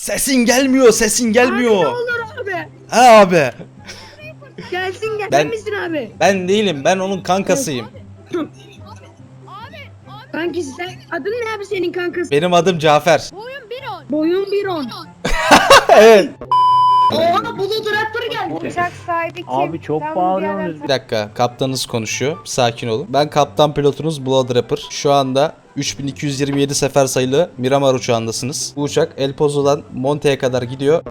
Sesin gelmiyor, sesin Abi ne gelmiyor. olur abi. Ha abi. Gelsin gel. Ben- Sen misin abi? Ben değilim, ben onun kankasıyım. Kanki sen adın ne abi senin kankası? Benim adım Cafer. Boyun bir on. evet. Oha Bulut Rapper geldi. Uçak sahibi kim? Abi çok Ben bağırıyorsunuz. Bir dakika, kaptanınız konuşuyor. Sakin olun. Ben kaptan pilotunuz Blood Rapper. Şu anda 3227 sefer sayılı Miramar uçağındasınız. Bu uçak El Pozo'dan Monte'ye kadar gidiyor.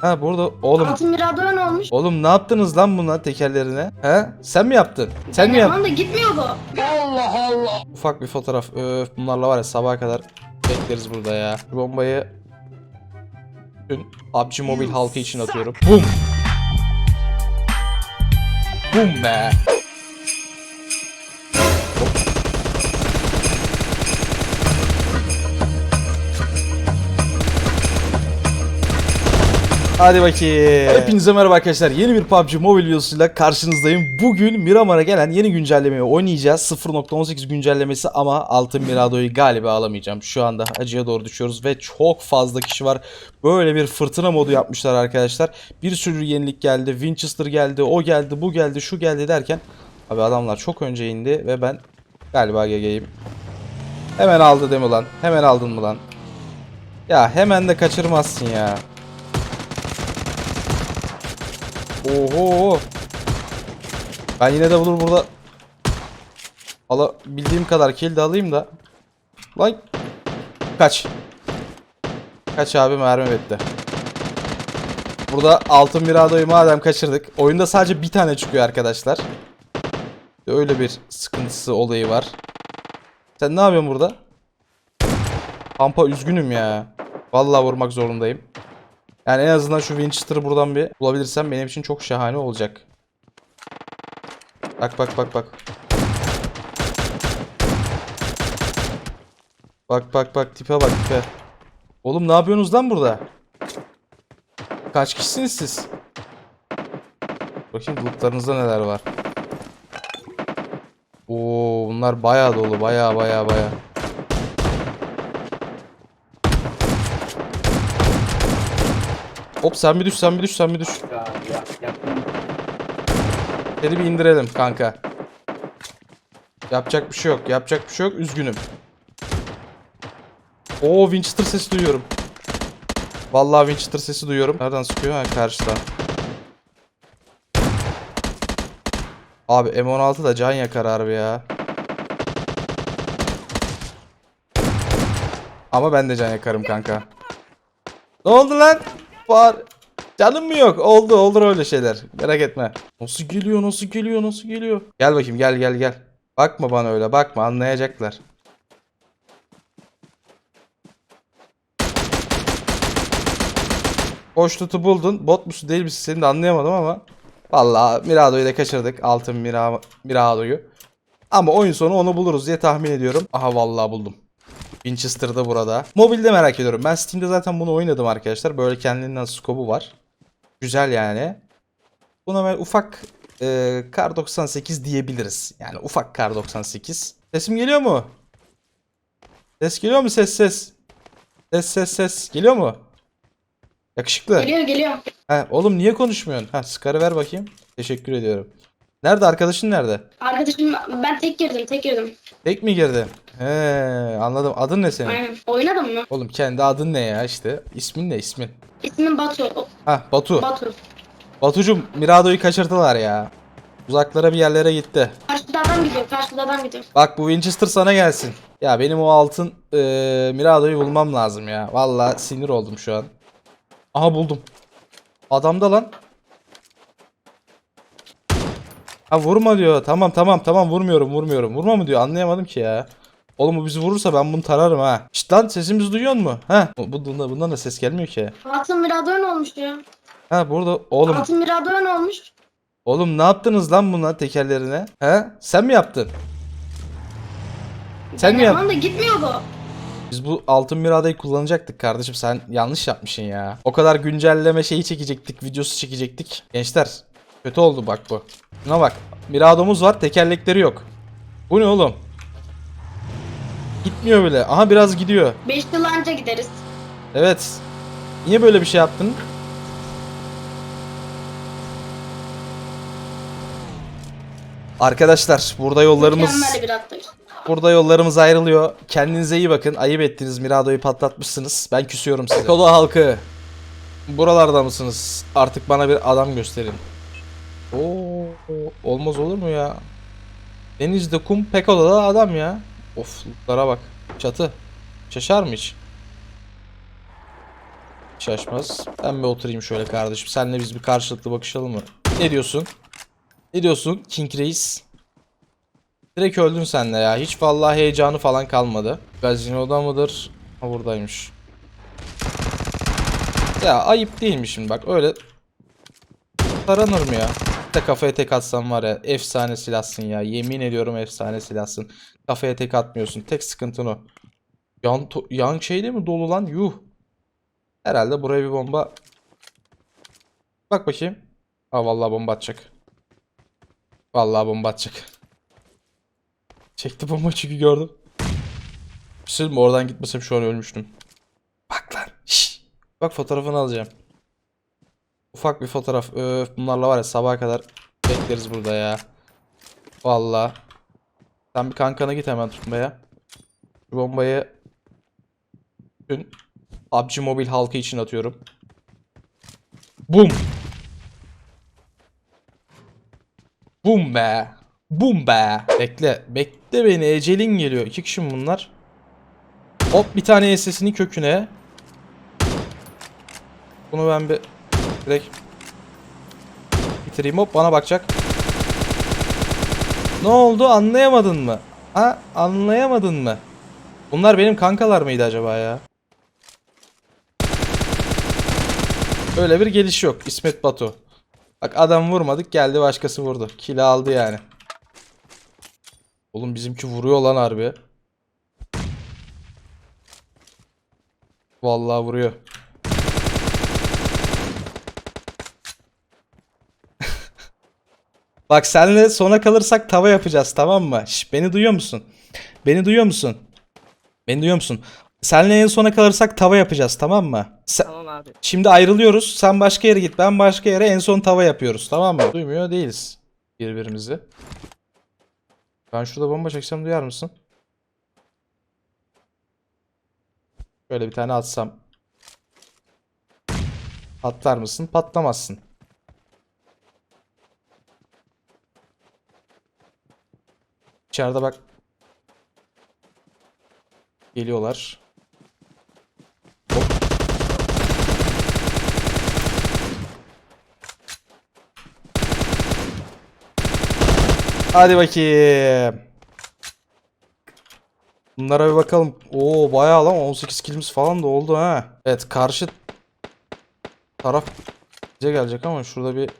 Ha burada oğlum Altın Mirador ne olmuş? oğlum ne yaptınız lan buna tekerlerine? He? Sen mi yaptın? Sen mi yaptın? Tamam da gitmiyor bu. Ufak bir fotoğraf. Öf bunlarla var ya sabaha kadar bekleriz burada ya. Bombayı bütün PUBG Mobile halkı için atıyorum. Bum. Bum be. Hadi bakayım. Hepinize merhaba arkadaşlar. Yeni bir PUBG Mobile videosuyla karşınızdayım. Bugün Miramar'a gelen yeni güncellemeyi oynayacağız. 0.18 güncellemesi ama Altın Mirado'yu galiba alamayacağım. Şu anda acıya doğru düşüyoruz ve çok fazla kişi var. Böyle bir fırtına modu yapmışlar arkadaşlar. Bir sürü yenilik geldi. Winchester geldi, o geldi, bu geldi, şu geldi derken Abi adamlar çok önce indi ve ben galiba GG'yim. Hemen aldı değil mi lan? Hemen aldın mı lan? Ya hemen de kaçırmazsın ya. Oho. Ben yine de bulur burada alabildiğim kadar kill de alayım da. Lan kaç. Kaç abi mermi bitti. Burada altın miradoyu madem kaçırdık. Oyunda sadece bir tane çıkıyor arkadaşlar. Öyle bir sıkıntısı olayı var. Sen ne yapıyorsun burada? Pampa üzgünüm ya. Vallahi vurmak zorundayım. Yani en azından şu Winchester'ı buradan bir bulabilirsem benim için çok şahane olacak. Bak bak bak bak. Bak bak bak tipe bak tipe. Oğlum ne yapıyorsunuz lan burada? Kaç kişisiniz siz? Bakayım lootlarınızda neler var. Oo bunlar bayağı dolu bayağı bayağı bayağı. Hop sen bir düş sen bir düş sen bir düş. Seni bir indirelim kanka. Yapacak bir şey yok yapacak bir şey yok üzgünüm. Oo Winchester sesi duyuyorum. Vallahi Winchester sesi duyuyorum. Nereden sıkıyor? Ha karşıdan. Abi M16 da can yakar harbi ya. Ama ben de can yakarım kanka. Ne oldu lan? Var. Canım mı yok? Oldu olur öyle şeyler. Merak etme. Nasıl geliyor nasıl geliyor nasıl geliyor? Gel bakayım gel gel gel. Bakma bana öyle bakma anlayacaklar. Tutu buldun. Bot musun değil misin seni de anlayamadım ama. Vallahi Mirado'yu da kaçırdık. Altın Mira Mirado'yu. Ama oyun sonu onu buluruz diye tahmin ediyorum. Aha vallahi buldum. Winchester'da burada. Mobilde merak ediyorum. Ben Steam'de zaten bunu oynadım arkadaşlar. Böyle kendinden skobu var. Güzel yani. Buna ben ufak e, Kar 98 diyebiliriz. Yani ufak Kar 98. Sesim geliyor mu? Ses geliyor mu ses ses? Ses ses ses. Geliyor mu? Yakışıklı. Geliyor geliyor. Ha, oğlum niye konuşmuyorsun? Ha, Scar'ı ver bakayım. Teşekkür ediyorum. Nerede arkadaşın nerede? Arkadaşım ben tek girdim tek girdim. Tek mi girdi? He, anladım. Adın ne senin? Aynen. Oynadın mı? Oğlum kendi adın ne ya işte? İsmin ne ismin? İsmim Batu. Ha Batu. Batu. Batucum Mirado'yu kaçırdılar ya. Uzaklara bir yerlere gitti. Karşıda adam gidiyor. Karşıda adam gidiyor. Bak bu Winchester sana gelsin. Ya benim o altın eee Mirado'yu bulmam lazım ya. Valla sinir oldum şu an. Aha buldum. Adamda lan. Ha vurma diyor. Tamam tamam tamam vurmuyorum vurmuyorum. Vurma mı diyor anlayamadım ki ya. Oğlum bu bizi vurursa ben bunu tararım ha. Şşt lan sesimizi duyuyor mu? Ha bu, bundan, bundan da ses gelmiyor ki. Altın Mirador ne olmuş ya? Ha burada oğlum. Altın Mirador ne olmuş? Oğlum ne yaptınız lan buna tekerlerine? He? Sen mi yaptın? Sen mi yaptın? Da gitmiyor bu. Biz bu altın miradayı kullanacaktık kardeşim. Sen yanlış yapmışsın ya. O kadar güncelleme şeyi çekecektik, videosu çekecektik. Gençler, kötü oldu bak bu. Şuna bak. Miradomuz var, tekerlekleri yok. Bu ne oğlum? Gitmiyor bile. Aha biraz gidiyor. 5 yıl anca gideriz. Evet. Niye böyle bir şey yaptın? Arkadaşlar burada yollarımız Mükemmel bir atlayış. burada yollarımız ayrılıyor. Kendinize iyi bakın. Ayıp ettiniz. Mirado'yu patlatmışsınız. Ben küsüyorum size. Kola halkı. Buralarda mısınız? Artık bana bir adam gösterin. Olmaz olur mu ya? Denizde kum, Peko'da adam ya. Of, bak. Çatı. Şaşar mı hiç? Şaşmaz. Ben bir oturayım şöyle kardeşim. Senle biz bir karşılıklı bakışalım mı? Ne diyorsun? Ne diyorsun King Reis? Direkt öldün sen de ya. Hiç vallahi heyecanı falan kalmadı. Gazinoda mıdır? Ha buradaymış. Ya ayıp değil mi şimdi bak öyle taranır mı ya? De kafaya tek atsam var ya efsane silahsın ya. Yemin ediyorum efsane silahsın. Kafaya tek atmıyorsun. Tek sıkıntın o. Yan, yan şeyde mi dolu lan? Yuh. Herhalde buraya bir bomba. Bak bakayım. Ha vallahi bomba atacak. Vallahi bomba atacak. Çekti bomba çünkü gördüm. Bir şey? Oradan gitmesem şu an ölmüştüm. Bak lan. Şşş. Bak fotoğrafını alacağım. Ufak bir fotoğraf. Öf bunlarla var ya sabaha kadar bekleriz burada ya. Vallahi. Sen bir kankana git hemen tutmaya. Şu bombayı bütün PUBG Mobile halkı için atıyorum. Bum. Bum be. Bum be. Bekle. Bekle beni. Ecelin geliyor. İki kişi bunlar? Hop bir tane SS'ini köküne. Bunu ben bir direkt bitireyim. Hop bana bakacak. Ne oldu anlayamadın mı? Ha anlayamadın mı? Bunlar benim kankalar mıydı acaba ya? Öyle bir geliş yok. İsmet Batu. Bak adam vurmadık geldi başkası vurdu. Kili aldı yani. Oğlum bizimki vuruyor lan harbi. Vallahi vuruyor. Bak senle sona kalırsak tava yapacağız tamam mı? Şş, beni duyuyor musun? Beni duyuyor musun? Beni duyuyor musun? Senle en sona kalırsak tava yapacağız tamam mı? Sen- Tamam abi. Şimdi ayrılıyoruz. Sen başka yere git. Ben başka yere en son tava yapıyoruz. Tamam mı? Duymuyor değiliz birbirimizi. Ben şurada bomba çeksem duyar mısın? Böyle bir tane atsam. Patlar mısın? Patlamazsın. İçeride bak. Geliyorlar. Hadi bakayım. Bunlara bir bakalım. Oo bayağı lan 18 kilimiz falan da oldu ha. Evet karşı taraf bize gelecek ama şurada bir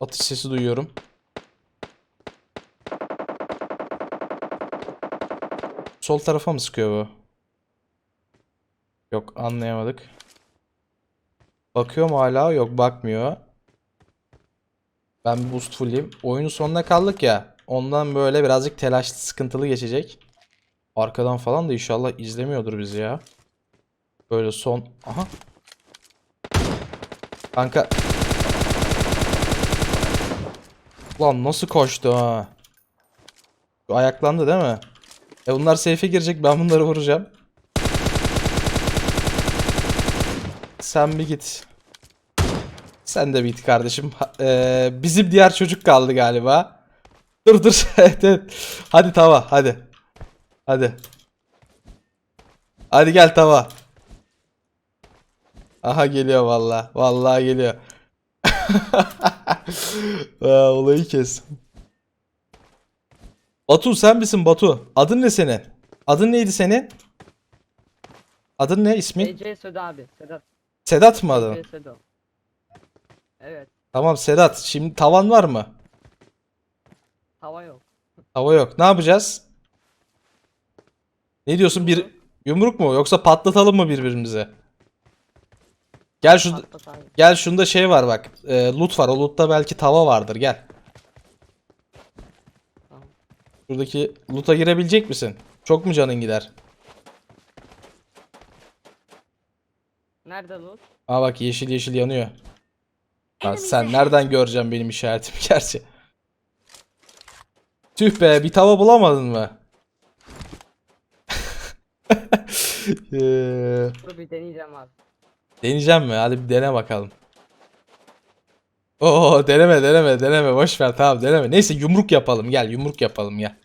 atış sesi duyuyorum. Sol tarafa mı sıkıyor bu? Yok anlayamadık. Bakıyor mu hala? Yok bakmıyor. Ben boost fullleyeyim. Oyunun sonuna kaldık ya. Ondan böyle birazcık telaşlı sıkıntılı geçecek. Arkadan falan da inşallah izlemiyordur bizi ya. Böyle son... Aha. Kanka. Lan nasıl koştu ha? Ayaklandı değil mi? E bunlar safe'e girecek. Ben bunları vuracağım. Sen bir git. Sen de bit kardeşim. Ha- eee, bizim diğer çocuk kaldı galiba. Dur dur. Hadi tava hadi. Hadi. Hadi gel tava. Aha geliyor valla. Vallahi geliyor. Aa, olayı kes. Batu sen misin Batu? Adın ne senin? Adın neydi senin? Adın ne ismin? EC Södo abi. Sedat. Sedat mı adın? Södo. Evet. Tamam Sedat. Şimdi tavan var mı? Hava yok. Hava yok. Ne yapacağız? Ne diyorsun? Bir yumruk mu yoksa patlatalım mı birbirimize? Gel şu Patlat abi. gel şunda şey var bak. Ee, loot var. O lootta belki tava vardır. Gel. Şuradaki loot'a girebilecek misin? Çok mu canın gider? Nerede loot? Aa bak yeşil yeşil yanıyor. Lan sen nereden göreceksin benim işaretimi gerçi? Tüh be bir tava bulamadın mı? Ee, Dur bir deneyeceğim abi. Deneyeceğim mi? Hadi bir dene bakalım. Oo deneme deneme deneme boş ver tamam deneme. Neyse yumruk yapalım gel yumruk yapalım gel.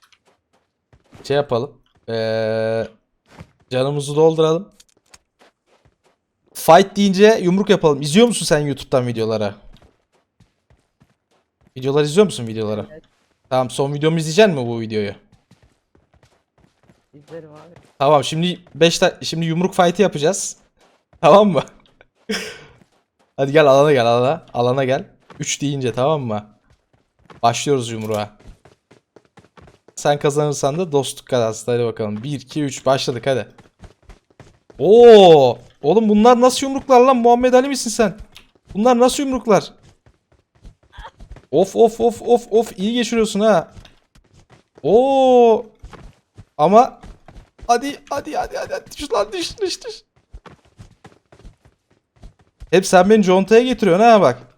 Şey yapalım. Ee, canımızı dolduralım. Fight deyince yumruk yapalım. İzliyor musun sen YouTube'dan videoları? Videolar izliyor musun videoları? Evet. Tamam son videomu izleyeceksin mi bu videoyu? İzlerim abi. Tamam şimdi 5 şimdi yumruk fight'ı yapacağız. Tamam mı? Hadi gel alana gel alana. Alana gel. 3 deyince tamam mı? Başlıyoruz yumruğa. Sen kazanırsan da dostluk kazansın. Hadi bakalım. 1 2 3 başladık hadi. Oo! Oğlum bunlar nasıl yumruklar lan? Muhammed Ali misin sen? Bunlar nasıl yumruklar? Of of of of of iyi geçiriyorsun ha. Oo! Ama Hadi hadi hadi hadi hadi. düş lan düş düş düş. Hep sen beni contaya getiriyorsun ha bak.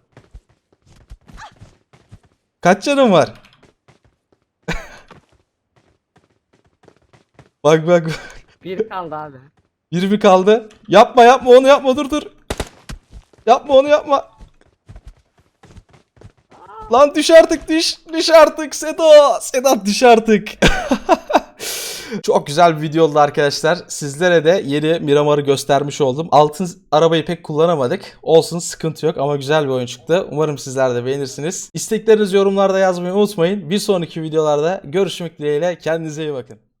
Kaç canın var? bak bak bak. Bir kaldı abi. 20 kaldı. Yapma yapma onu yapma dur dur. Yapma onu yapma. Lan düş artık düş. Düş artık Sedo. Sedat düş artık. Çok güzel bir video oldu arkadaşlar. Sizlere de yeni Miramar'ı göstermiş oldum. Altın arabayı pek kullanamadık. Olsun sıkıntı yok ama güzel bir oyun çıktı. Umarım sizler de beğenirsiniz. İsteklerinizi yorumlarda yazmayı unutmayın. Bir sonraki videolarda görüşmek dileğiyle. Kendinize iyi bakın.